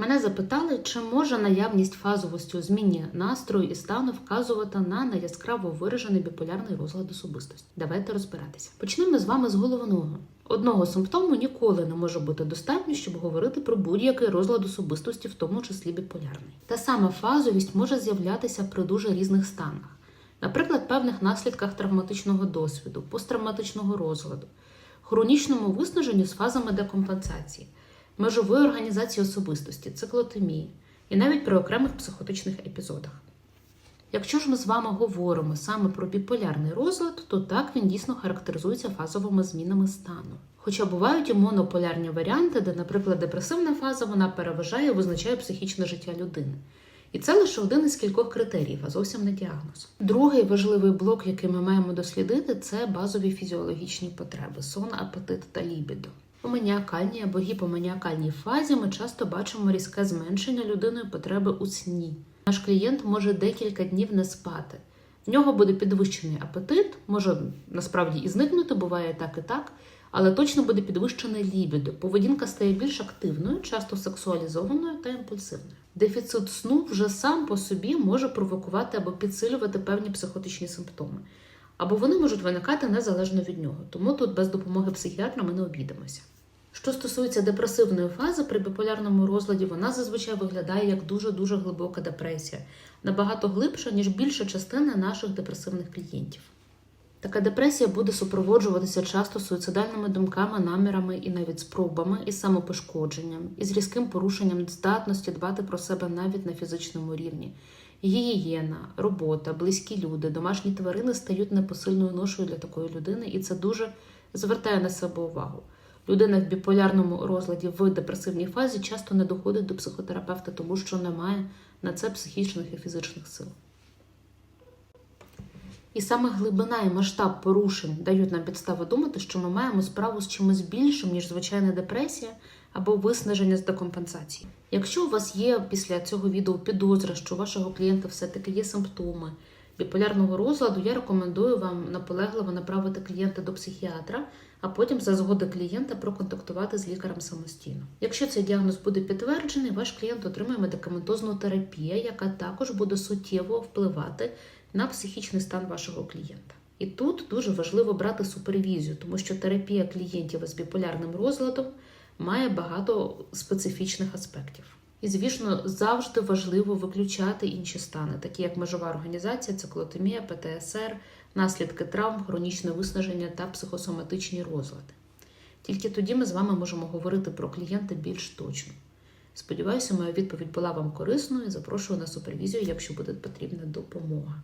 Мене запитали, чи може наявність фазовості у зміні настрою і стану вказувати на неяскраво виражений біполярний розлад особистості. Давайте розбиратися. Почнемо з вами з головного. Одного симптому ніколи не може бути достатньо, щоб говорити про будь-який розлад особистості, в тому числі біполярний. Та саме фазовість може з'являтися при дуже різних станах, наприклад, певних наслідках травматичного досвіду, посттравматичного розладу, хронічному виснаженню з фазами декомпенсації, межової організації особистості, циклотемії і навіть при окремих психотичних епізодах. Якщо ж ми з вами говоримо саме про біполярний розлад, то так він дійсно характеризується фазовими змінами стану. Хоча бувають і монополярні варіанти, де, наприклад, депресивна фаза вона переважає і визначає психічне життя людини. І це лише один із кількох критеріїв, а зовсім не діагноз. Другий важливий блок, який ми маємо дослідити, це базові фізіологічні потреби сон, апетит та лібідо. У маніакальній або гіпоманіакальній фазі ми часто бачимо різке зменшення людиною потреби у сні. Наш клієнт може декілька днів не спати. В нього буде підвищений апетит, може насправді і зникнути, буває так і так, але точно буде підвищене лібідо. Поведінка стає більш активною, часто сексуалізованою та імпульсивною. Дефіцит сну вже сам по собі може провокувати або підсилювати певні психотичні симптоми, або вони можуть виникати незалежно від нього. Тому тут без допомоги психіатра ми не обійдемося. Що стосується депресивної фази при біполярному розладі, вона зазвичай виглядає як дуже-дуже глибока депресія, набагато глибша, ніж більша частина наших депресивних клієнтів. Така депресія буде супроводжуватися часто суїцидальними думками, намірами і навіть спробами із самопошкодженням, із різким порушенням здатності дбати про себе навіть на фізичному рівні. Гігієна, робота, близькі люди, домашні тварини стають непосильною ношою для такої людини, і це дуже звертає на себе увагу. Людина в біполярному розладі в депресивній фазі часто не доходить до психотерапевта, тому що немає на це психічних і фізичних сил. І саме глибина і масштаб порушень дають нам підстави думати, що ми маємо справу з чимось більшим, ніж звичайна депресія або виснаження з декомпенсації. Якщо у вас є після цього відео підозра, що у вашого клієнта все-таки є симптоми біполярного розладу, я рекомендую вам наполегливо направити клієнта до психіатра, а потім за згоди клієнта проконтактувати з лікарем самостійно. Якщо цей діагноз буде підтверджений, ваш клієнт отримає медикаментозну терапію, яка також буде суттєво впливати на психічний стан вашого клієнта. І тут дуже важливо брати супервізію, тому що терапія клієнтів із біполярним розладом має багато специфічних аспектів. І, звісно, завжди важливо виключати інші стани, такі як межова організація, циклотемія, ПТСР, наслідки травм, хронічне виснаження та психосоматичні розлади. Тільки тоді ми з вами можемо говорити про клієнта більш точно. Сподіваюся, моя відповідь була вам корисною запрошую на супервізію, якщо буде потрібна допомога.